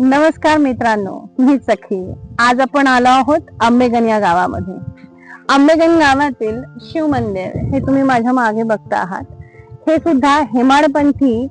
नमस्कार मित्रांनो मी सखी. आज आपण आलो आहोत आंबेगण या गावामध्ये. आंबेगण गावातील शिव मंदिर हे तुम्ही माझ्या मागे बघता आहात. हे सुद्धा हेमाडपंथी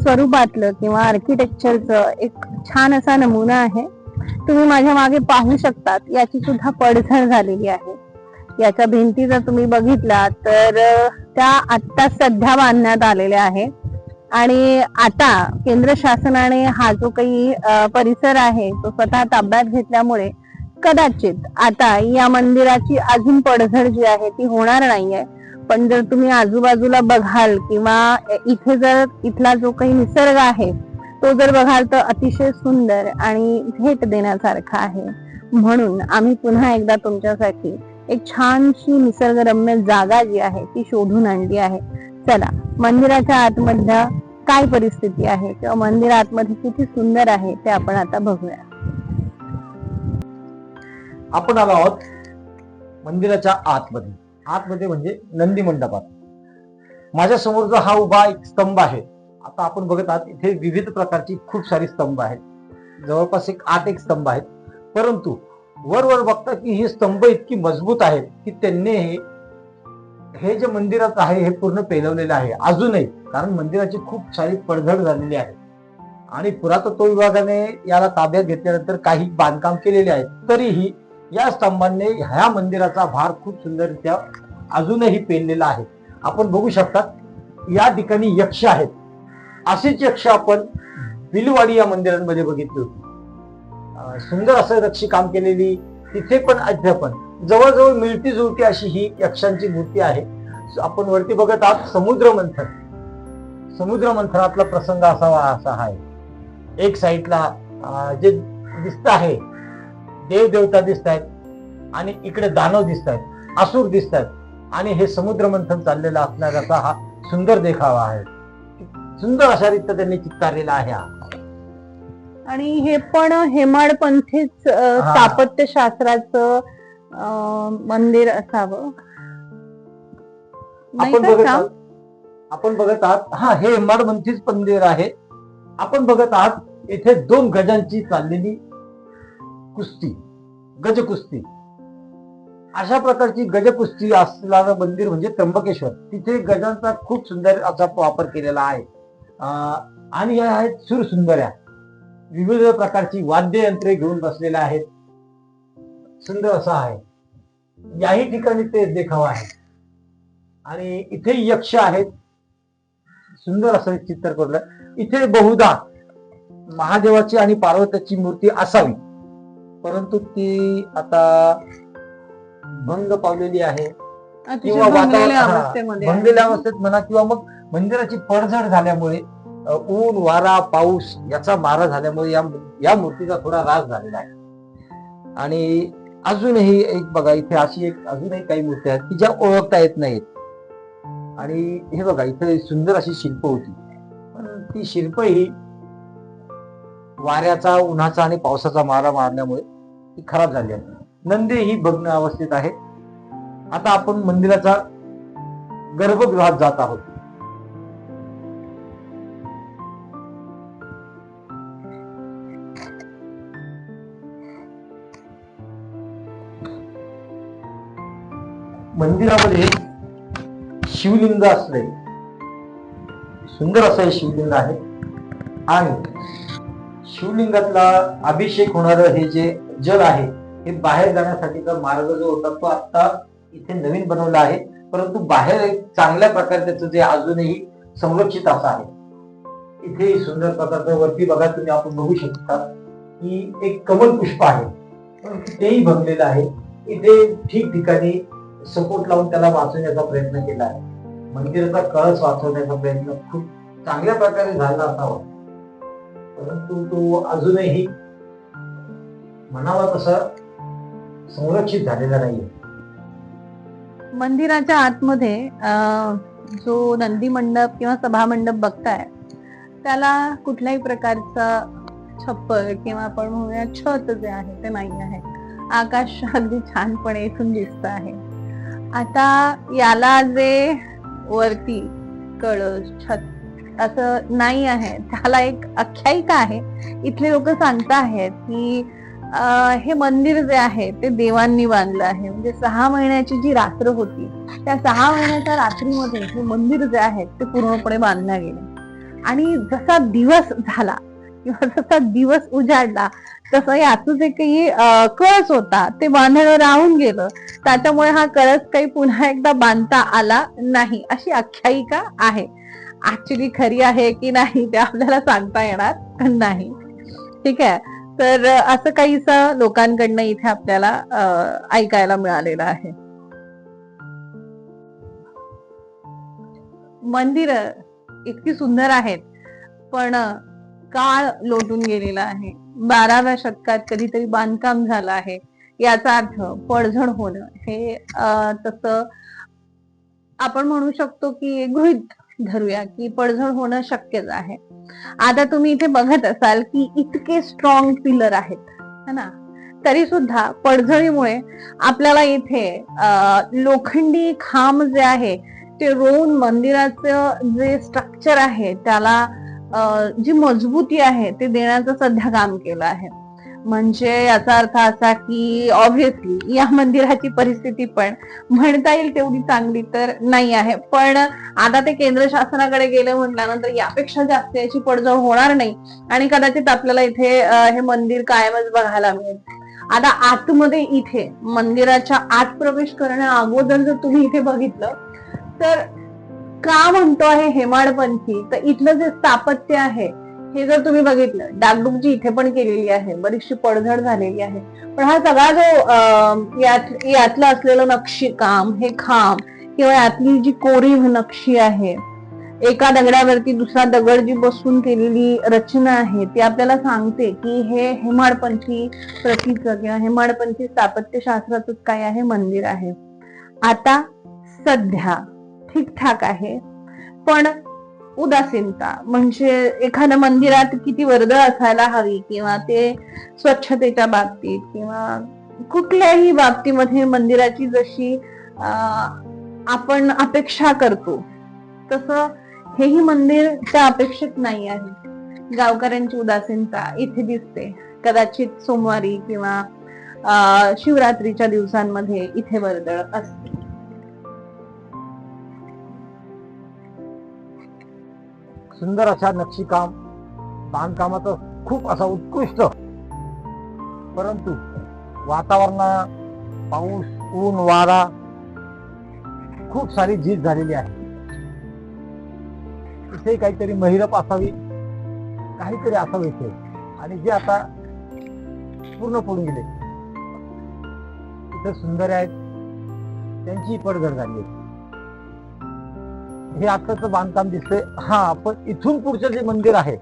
स्वरूपातलं किंवा आर्किटेक्चरचं एक छान असा नमुना आहे. तुम्ही माझ्या मागे पाहू शकतात याची सुद्धा पडझड झालेली आहे. याच्या भिंती जर तुम्ही बघितला तर त्या आत्ता सध्या बांधण्यात आलेल्या आहेत. आणि आता केंद्र शासनाने हा जो काही परिसर आहे तो स्वतः ताब्यात घेतल्यामुळे कदाचित आता या मंदिराची अजून पडझड जी आहे ती होणार नाहीये. पण जर तुम्ही आजूबाजूला बघाल किंवा इथे जर इथला जो काही निसर्ग आहे तो जर बघाल तर अतिशय सुंदर आणि भेट देण्यासारखा आहे. म्हणून आम्ही पुन्हा एकदा तुमच्यासाठी एक छानशी निसर्गरम्य जागा जी आहे ती शोधून आणली आहे. चला मंदिराच्या आतमधल्या काय परिस्थिती आहे किंवा मंदिर आतमध्ये किती सुंदर आहे ते आपण आता बघूया. आपण आलो आहोत मंदिराच्या आतमध्ये. आतमध्ये म्हणजे नंदी मंडपात. माझ्यासमोर जो हा उभा एक स्तंभ आहे आता आपण बघत आहात इथे विविध प्रकारची खूप सारी स्तंभ आहेत. जवळपास एक आठ एक स्तंभ आहेत. परंतु वर वर बघता की ही स्तंभ इतकी मजबूत आहेत की त्यांनी हे हे जे मंदिरात आहे हे पूर्ण पेलवलेलं आहे. अजूनही कारण मंदिराची खूप सारी पडझड झालेली आहे. आणि पुरातत्व विभागाने याला ताब्यात घेतल्यानंतर काही बांधकाम केलेले आहे तरीही या स्तंभाने ह्या मंदिराचा भार खूप सुंदररित्या अजूनही पेललेला आहे. आपण बघू शकता या ठिकाणी यक्ष आहेत. असेच यक्ष आपण बिलवाडी या मंदिरांमध्ये बघितली होती. सुंदर असं रक्षी काम केलेली तिथे पण अध्यापन. जवळजवळ मिळती जुळती अशी ही यक्षांची मूर्ती आहे. आपण वरती बघत आहात समुद्र मंथन. समुद्र मंथनातला प्रसंग असावा असा आहे. एक साईडला जे दिसत आहे देव देवता दिसत आहेत आणि इकडे दानव दिसत आहेत असुर दिसत आहेत. आणि हे समुद्र मंथन चाललेला असणाऱ्याचा हा सुंदर देखावा आहे. सुंदर अशा रीत्या त्यांनी चित्कारलेला आहे हा. आणि हे पण हेमाडपंथीच अ, मंदिर असावं. नाही आपण का बघत श्याम? आहात. आपण बघत आहात. हा हे हेमाडपंथीच मंदिर आहे. आपण बघत आहात इथे दोन गजांची चाललेली कुस्ती गज कुस्ती अशा प्रकारची गज कुस्ती असणारं मंदिर म्हणजे त्र्यंबकेश्वर. तिथे गजांचा खूप सुंदर असा वापर केलेला आहे. अं, आणि या आहेत सुरसुंदर्या. विविध प्रकारची वाद्ययंत्रे घेऊन बसलेल्या आहेत. सुंदर असं आहे. याही ठिकाणी ते देखावा आहे. आणि इथे यक्ष आहेत. सुंदर असं चित्र कोरलं इथे बहुधा महादेवाची आणि पार्वतीची मूर्ती असावी. परंतु ती आता भंग पावलेली आहे. किंवा भंगलेल्या अवस्थेत म्हणा किंवा मग मंदिराची पडझड झाल्यामुळे ऊन वारा पाऊस याचा मारा झाल्यामुळे या या मूर्तीचा थोडा रास झालेला आहे. आणि अजूनही एक बघा इथे अशी एक अजूनही काही मूर्ती आहेत की ज्या ओळखता येत नाहीत. आणि हे बघा इथे सुंदर अशी शिल्प होती. पण ती शिल्प ही वाऱ्याचा उन्हाचा आणि पावसाचा मारा मारल्यामुळे ती खराब झाली आहे. नंदी ही भग्न अवस्थेत आहे. आता आपण मंदिराचा गर्भगृहात जात आहोत. मंदिरामध्ये शिवलिंग असले. सुंदर असं हे शिवलिंग आहे. आणि शिवलिंगातला अभिषेक होणारं हे जे जल आहे हे बाहेर जाण्यासाठीचा मार्ग जो होता तो आता इथे नवीन बनवला आहे. परंतु बाहेर एक चांगल्या प्रकारे त्याचं जे अजूनही संरक्षित असं आहे. इथे सुंदर प्रकारचं वरती बघा तुम्ही आपण बघू शकता की एक कमल पुष्प आहे. तेही भरलेलं आहे. इथे ठिकठिकाणी सपोर्ट लावून त्याला वाचवण्याचा प्रयत्न केला आहे. मंदिराचा कळस वाचवण्याचा प्रयत्न खूप चांगल्या प्रकारे झाला असावा. परंतु तो अजूनही म्हणावा तसा संरक्षित झालेला नाहीये. मंदिराच्या आतमध्ये जो नंदी मंडप किंवा सभा मंडप बघताय त्याला कुठल्याही प्रकारचा छप्पर किंवा आपण म्हणूया छत जे आहे ते नाही आहे. आकाश अगदी छानपणे इथून दिसत आहे. आता याला जे वरती कळस छत असं नाही आहे. त्याला एक आख्यायिका आहे. इथले लोक सांगता आहेत की हे मंदिर जे आहे ते देवांनी बांधलं आहे. म्हणजे सहा महिन्याची जी रात्र होती त्या सहा महिन्याच्या रात्रीमध्ये हे मंदिर जे आहे ते पूर्णपणे बांधलं गेले. आणि जसा दिवस झाला किंवा जसा दिवस उजाडला तसं याचं जे काही कळस होता ते बांधणं राहून गेलं. त्याच्यामुळे हा कळस काही पुन्हा एकदा बांधता आला नाही अशी आख्यायिका आहे. ऍक्च्युली खरी आहे की नाही ते आपल्याला सांगता येणार नाही. ठीक आहे? तर असं काहीसं लोकांकडनं इथे आपल्याला ऐकायला मिळालेलं आहे. मंदिर इतकी सुंदर आहेत पण काळ लोटून गेलेला आहे. बाराव्या शतकात कधीतरी बांधकाम झालं आहे. याचा अर्थ पडझड होणं. हे तस तसं आपण म्हणू शकतो की गृहित धरूया की पडझड होणं शक्यच आहे. आता तुम्ही इथे बघत असाल की इतके स्ट्रॉंग पिलर आहेत. है ना? तरी सुद्धा पडझडीमुळे आपल्याला इथे लोखंडी खांब जे आहे ते रोवून मंदिराचं जे स्ट्रक्चर आहे त्याला जी मजबूती आहे ते देण्याचं सध्या काम केलं आहे. म्हणजे याचा अर्थ असा की ऑब्व्हियसली या मंदिराची परिस्थिती पण म्हणता येईल तेवढी चांगली तर नाही आहे. पण आता ते केंद्र शासनाकडे गेलं म्हटल्यानंतर यापेक्षा जास्त याची पडझड होणार नाही. आणि कदाचित आपल्याला इथे हे मंदिर कायमच बघायला मिळेल. आता आतमध्ये इथे मंदिराच्या आत प्रवेश करण्या अगोदर जर तुम्ही इथे बघितलं तर का म्हणतो आहे हेमाडपंथी? तर इथलं जे स्थापत्य आहे हे जर तुम्ही बघितलं डागडुगजी इथे पण केलेली आहे बरीचशी पडझड झालेली आहे. पण हा सगळा जो यात यातलं असलेलं नक्षीकाम हे खांब किंवा यातली जी कोरीव नक्षी आहे एका दगडावरती दुसरा दगड जी बसून केलेली रचना आहे ती आपल्याला सांगते की हे हेमाडपंथी प्रतीक किंवा हेमाडपंथी स्थापत्यशास्त्राचं काय आहे मंदिर आहे. आता सध्या ठीकठाक आहे. पण उदासीनता म्हणजे एखाद्या मंदिरात किती वर्दळ असायला हवी किंवा ते स्वच्छतेच्या बाबतीत किंवा कुठल्याही बाबतीमध्ये मंदिराची जशी आपण अपेक्षा करतो तसं हेही मंदिर त्या अपेक्षित नाही आहे. गावकऱ्यांची उदासीनता इथे दिसते. कदाचित सोमवारी किंवा शिवरात्रीच्या दिवसांमध्ये इथे वर्दळ असते. सुंदर अशा नक्षीकाम बांधकामाचं खूप असा उत्कृष्ट. परंतु वातावरणा पाऊस ऊन वारा खूप सारी झीज झालेली आहे. इथे काहीतरी महिरप असावी काहीतरी असावं इथे. आणि जे आता पूर्ण पडून गेले. इथे सुंदर आहेत त्यांची पडझड झाली आहे. हे आताच बांधकाम दिसतंय. हा पण इथून पुढचं जे मंदिर आहे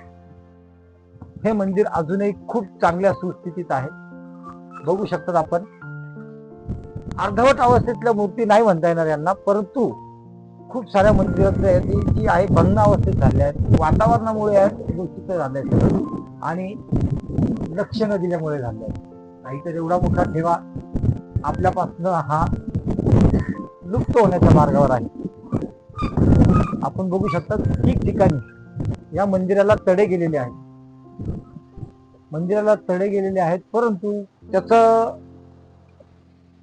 हे मंदिर अजूनही खूप चांगल्या सुस्थितीत आहे. बघू शकतात आपण. अर्धवट अवस्थेतल्या मूर्ती नाही म्हणता येणार यांना परंतु खूप साऱ्या मंदिरातल्या जी आहे भग्न अवस्थेत झाल्या आहेत. वातावरणामुळे आहेत झाल्या आहेत आणि लक्ष न दिल्यामुळे झाल्या. आहेत नाहीतर एवढा मोठा ठेवा आपल्यापासनं हा लुप्त होण्याच्या मार्गावर आहे. आपण बघू शकता ठिकठिकाणी या मंदिराला तडे गेलेले आहेत. मंदिराला तडे गेलेले आहेत परंतु त्याच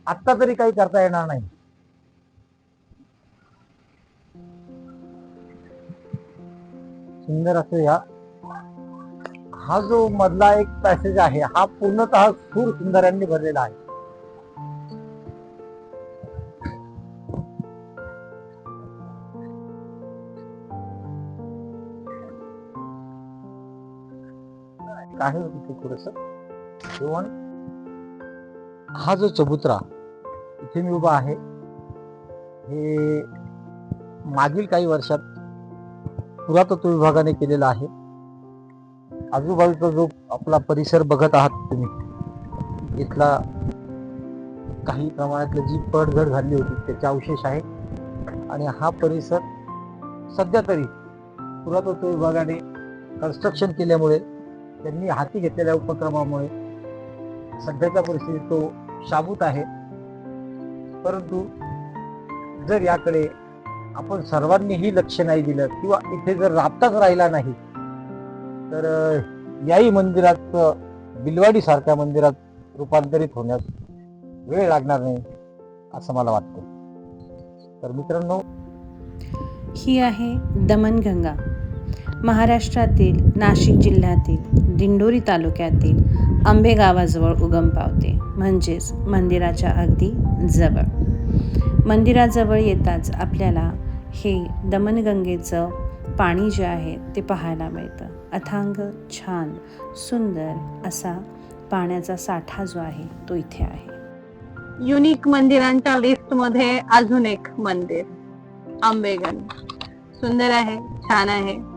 आत्ता तरी काही करता येणार नाही. सुंदर असं या हा जो मधला एक पॅसेज आहे हा पूर्णतः सूर सुंदरांनी भरलेला आहे. आहे तिथे थोडस. जेवण. हा जो चबुतरा इथे मी उभा आहे. हे मागील काही वर्षात पुरातत्व विभागाने केलेला आहे. आजूबाजूचा जो आपला परिसर बघत आहात तुम्ही इथला काही प्रमाणातली जी पडझड झाली होती त्याचे अवशेष आहे. आणि हा परिसर सध्या तरी पुरातत्व विभागाने कन्स्ट्रक्शन केल्यामुळे त्यांनी हाती घेतलेल्या उपक्रमामुळे सध्याच्या परिस्थितीत तो शाबूत आहे. परंतु जर याकडे आपण सर्वांनीही लक्ष नाही दिलं किंवा इथे जर राबताच राहिला नाही तर याही मंदिरात बिलवाडी सारख्या मंदिरात रूपांतरित होण्यास वेळ लागणार नाही असं मला वाटतं. तर मित्रांनो ही आहे दमनगंगा. महाराष्ट्रातील नाशिक जिल्ह्यातील दिंडोरी तालुक्यातील आंबे गावाजवळ उगम पावते. म्हणजेच मंदिराच्या अगदी जवळ. मंदिराजवळ येताच आपल्याला हे दमनगंगेचं पाणी जे आहे ते पाहायला मिळतं. अथांग छान सुंदर असा पाण्याचा साठा जो आहे तो इथे आहे. युनिक मंदिरांच्या लिस्टमध्ये अजून एक मंदिर आंबेगण सुंदर आहे छान आहे.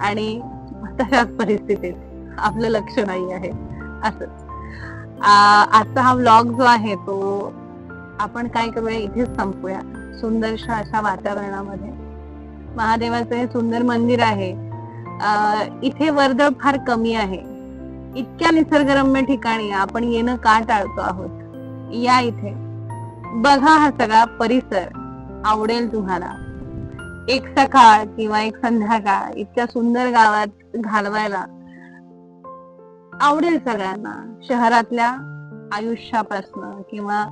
आणि तशाच परिस्थितीत आपलं लक्ष नाही आहे. असंच आजचा हा व्लॉग जो आहे तो आपण काय करूया? इथेच संपूया. सुंदरशा अशा वातावरणामध्ये. महादेवाचं हे सुंदर मंदिर आहे. इथे वर्दळ फार कमी आहे. इतक्या निसर्गरम्य ठिकाणी आपण येणं का टाळतो आहोत? या इथे. बघा हा सगळा परिसर. आवडेल तुम्हाला. एक सकाळ किंवा एक संध्याकाळ इतक्या सुंदर गावात घालवायला आवडेल सगळ्यांना. शहरातल्या आयुष्यापासनं किंवा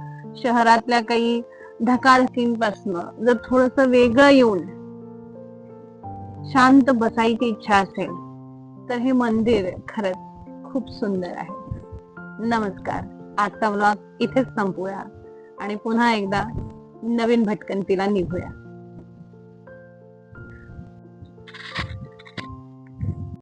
शहरातल्या काही धकाधकींपासनं जर थोडस वेगळं येऊन शांत बसायची इच्छा असेल तर हे मंदिर खरंच खूप सुंदर आहे. नमस्कार. आजचा व्लॉग इथेच संपूया आणि पुन्हा एकदा नवीन भटकंतीला निघूया.